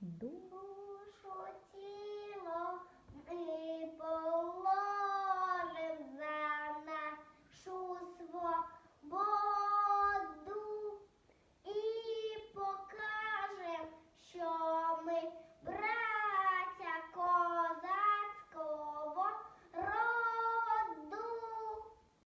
농